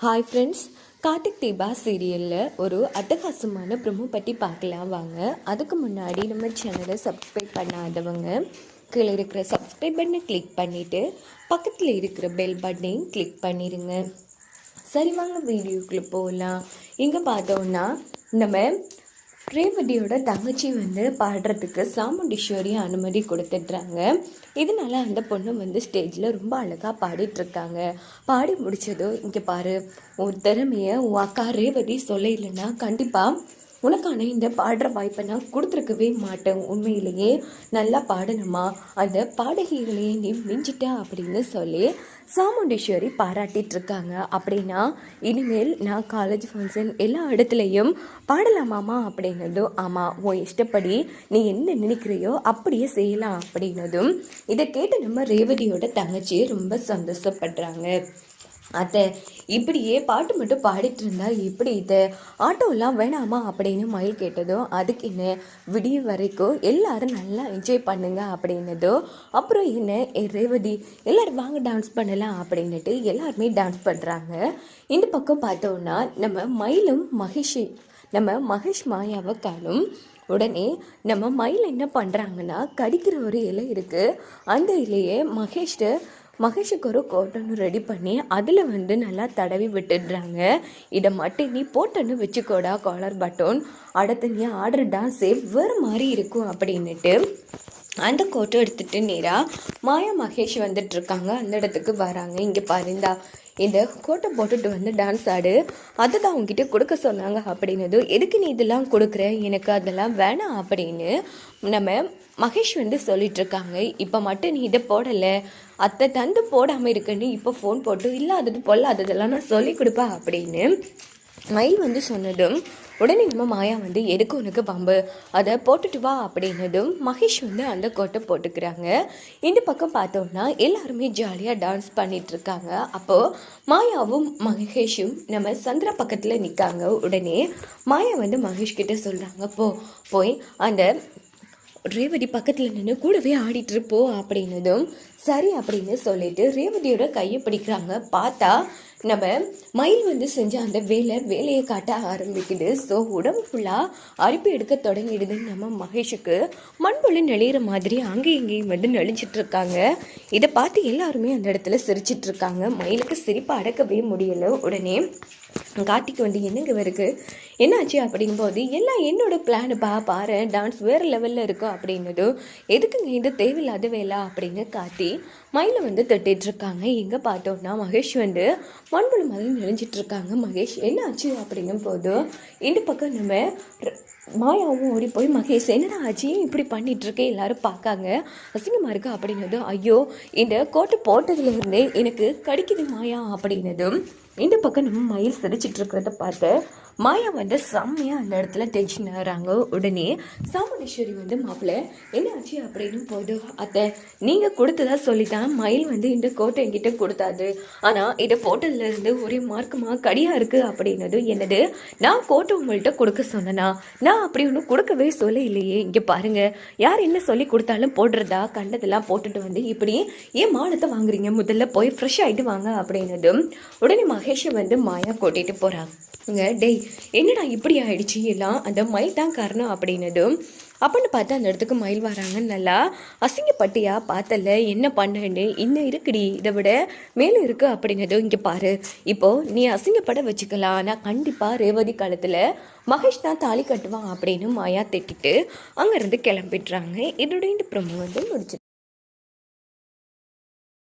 Hi friends Karthik Deepa சீரியலில் ஒரு அட்டகாசமான ப்ரொமோ பற்றி பார்க்கலாம். வாங்க அதுக்கு முன்னாடி நம்ம சேனலை சப்ஸ்கிரைப் பண்ணாதவங்க கீழே இருக்கிற சப்ஸ்கிரைப் பட்டனை கிளிக் பண்ணிவிட்டு பக்கத்தில் இருக்கிற பெல் பட்டனையும் கிளிக் பண்ணிடுங்க சரி வாங்க வீடியோக்குள்ளே போகலாம் இங்கே பார்த்தோன்னா நம்ம ரேவதியோட தங்கச்சி வந்து பாடுறதுக்கு சாமுண்டீஸ்வரி அனுமதி கொடுத்துட்றாங்க. இதனால அந்த பொண்ணு வந்து ஸ்டேஜில் ரொம்ப அழகாக பாடிட்டுருக்காங்க. பாடி முடித்ததோ இங்கே பாரு உன் திறமையை உன் அக்கா ரேவதி சொல்ல இல்லைன்னா கண்டிப்பாக உனக்கான இந்த பாடுற வாய்ப்பை நான் கொடுத்துருக்கவே மாட்டேன். உண்மையிலேயே நல்லா பாடணுமா? அந்த பாடகிகளையே நீ மிஞ்சிட்ட அப்படின்னு சொல்லி சாமுண்டீஸ்வரி பாராட்டிட்டு இருக்காங்க அப்படின்னா இனிமேல் நான் காலேஜ் ஃபங்க்ஷன் எல்லா இடத்துலையும் பாடலாமாமா அப்படின்னதும் ஆமாம் உன் இஷ்டப்படி நீ என்ன நினைக்கிறையோ அப்படியே செய்யலாம் அப்படின்னதும் இதை கேட்டு நம்ம ரேவதியோட தங்கச்சியை ரொம்ப சந்தோஷப்படுறாங்க. அத்தை இப்படியே பாட்டு மட்டும் பாடிட்டு இருந்தா எப்படி இது ஆட்டோலாம் வேணாமா அப்படின்னு மயில் கேட்டதும் அதுக்கு என்ன விடிய வரைக்கும் எல்லாரும் நல்லா என்ஜாய் பண்ணுங்க அப்படின்னதோ அப்புறம் என்ன ஏ ரேவதி எல்லாரும் வாங்க டான்ஸ் பண்ணலாம் அப்படின்னுட்டு எல்லாருமே டான்ஸ் பண்ணுறாங்க இந்த பக்கம் பார்த்தோன்னா நம்ம மயிலும் மகேஷி நம்ம மகேஷ் மாயாவை காணும். உடனே நம்ம மயில் என்ன பண்ணுறாங்கன்னா கடிக்கிற ஒரு இலை இருக்குது அந்த இலையை மகேஷ்ட மகேஷுக்கு ஒரு கோட்டன்னு ரெடி பண்ணி அதில் வந்து நல்லா தடவி விட்டுடுறாங்க. இதை மட்டும் நீ போட்டன்னு வச்சுக்கோடா காலர் பட்டன் அடுத்து நீ ஆடுற சேவ் வேறு மாதிரி இருக்கும் அப்படின்னுட்டு அந்த கோட்டை எடுத்துட்டு நேராக மாயா மகேஷ் வந்துட்டுருக்காங்க அந்த இடத்துக்கு வராங்க. இங்கே பாருந்தா இந்த கோட்டை போட்டுட்டு வந்து டான்ஸ் ஆடு. அதுதான் அவங்ககிட்ட கொடுக்க சொன்னாங்க அப்படின்னதும் எதுக்கு நீ இதெல்லாம் கொடுக்குற? எனக்கு அதெல்லாம் வேணாம் அப்படின்னு நம்ம மகேஷ் வந்து சொல்லிட்டு இருக்காங்க இப்போ மட்டும் நீ இதை போடலை. அத்தை தந்து போடாமல் இருக்கன்னு இப்போ ஃபோன் போட்டு இல்லாதது பொல்லாததெல்லாம் நான் சொல்லி கொடுப்பா அப்படின்னு மயில் வந்து சொன்னதும் உடனே நம்ம மாயா வந்து எதுக்கு உனக்கு பம்பு? அதை போட்டுட்டு வா அப்படின்னதும் மகேஷ் வந்து அந்த கோட்டை போட்டுக்கிறாங்க. இந்த பக்கம் பார்த்தோம்னா எல்லாருமே ஜாலியாக டான்ஸ் பண்ணிட்டு இருக்காங்க அப்போது மாயாவும் மகேஷும் நம்ம சந்திரா பக்கத்தில் நிற்காங்க உடனே மாயா வந்து மகேஷ் கிட்டே சொல்கிறாங்க போ போய் அந்த ரேவதி பக்கத்தில் நின்று கூடவே ஆடிட்டு அப்படின்னதும் சரி அப்படின்னு சொல்லிட்டு ரேவதியோட கையை பிடிக்கிறாங்க. பார்த்தா நம்ம மயில் வந்து செஞ்ச அந்த வேலை வேலையை காட்ட ஆரம்பிக்குது. ஸோ உடம்பு ஃபுல்லாக அரிப்பு எடுக்க தொடங்கிடுது. நம்ம மகேஷுக்கு மண்புள்ளி நெளிகிற மாதிரி அங்கேயும் இங்கேயும் வந்து நெளிச்சிட்டு இருக்காங்க. இதை பார்த்து எல்லாருமே அந்த இடத்துல சிரிச்சிட்ருக்காங்க மயிலுக்கு சிரிப்பு அடக்கவே முடியலை. உடனே கார்த்திக் வந்து என்னங்க இருக்கு? என்னாச்சு அப்படிங்கும்போது எல்லாம் என்னோட பிளானுப்பா பாரு டான்ஸ் வேறு லெவலில் இருக்கும் அப்படின்னதும் எதுக்குங்க இது தேவையில்லாத வேலை? அப்படின்னு காட்டி மயிலை வந்து தட்டிட்டு இருக்காங்க எங்கே பார்த்தோம்னா மகேஷ் வந்து மண்புழு மாதிரி நெளிஞ்சிட்டு இருக்காங்க மகேஷ் என்னாச்சு? அப்படிங்கும் போது இந்த பக்கம் நம்ம மாயாவும் ஓடி போய் மகேஷ் என்னடா ஆச்சு? இப்படி பண்ணிட்டு எல்லாரும் பார்க்காங்க. அசிங்கமாக இருக்கா அப்படின்னதும் ஐயோ இந்த கோட்டை போட்டதுலேருந்தே எனக்கு கடிக்குது மாயா அப்படின்னதும் இந்த பக்கம் நம்ம மயில் சிரிச்சிட்டு இருக்கிறத பார்த்து மாயா வந்து செம்மையாக அந்த இடத்துல டென்ஷன் ஆகிறாங்க. உடனே சாமுண்டீஸ்வரி வந்து மாப்பிள்ள என்ன ஆச்சு? அப்படின்னு போது அத்தை நீங்கள் கொடுத்ததா சொல்லித்தான் மயில் வந்து இந்த கோட்டை என்கிட்ட கொடுத்தாது. ஆனால் இதை போட்டதுலேருந்து ஒரே மார்க்கமாக கடியாக இருக்குது அப்படின்னது என்னது? நான் கோட்டை உங்கள்கிட்ட கொடுக்க சொன்னனா? நான் அப்படி ஒன்றும் கொடுக்கவே சொல்ல இல்லையே இங்கே பாருங்கள் யார் என்ன சொல்லி கொடுத்தாலும் போடுறதா? கண்டதெல்லாம் போட்டுட்டு வந்து இப்படி ஏன் மானத்தை வாங்குறீங்க? முதல்ல போய் ஃப்ரெஷ் ஆகிட்டு வாங்க அப்படின்னதும் உடனே மகேஷை வந்து மாயா கூட்டிகிட்டு போகிறாங்க டேய் என்னடா இப்படி ஆயிடுச்சு? எல்லாம் அந்த மயில் தான் காரணம் அப்படின்னதும் அப்படின்னு பார்த்து அந்த இடத்துக்கு மயில் வராங்க நல்லா அசிங்கப்பட்டியா? பார்த்தல என்ன பண்ணேன்னு? இன்னும் இருக்குடி இதை விட மேலே இருக்கு அப்படின்னதும் இங்கே பாரு இப்போ நீ அசிங்கப்பட வச்சுக்கலாம். ஆனால் கண்டிப்பாக ரேவதி காலத்தில் மகேஷ் தான் தாலி கட்டுவான் அப்படின்னு மாயா திட்டிட்டு அங்கேருந்து கிளம்பிடுறாங்க. இதோட இந்த ப்ரொமோ வந்து முடிச்சு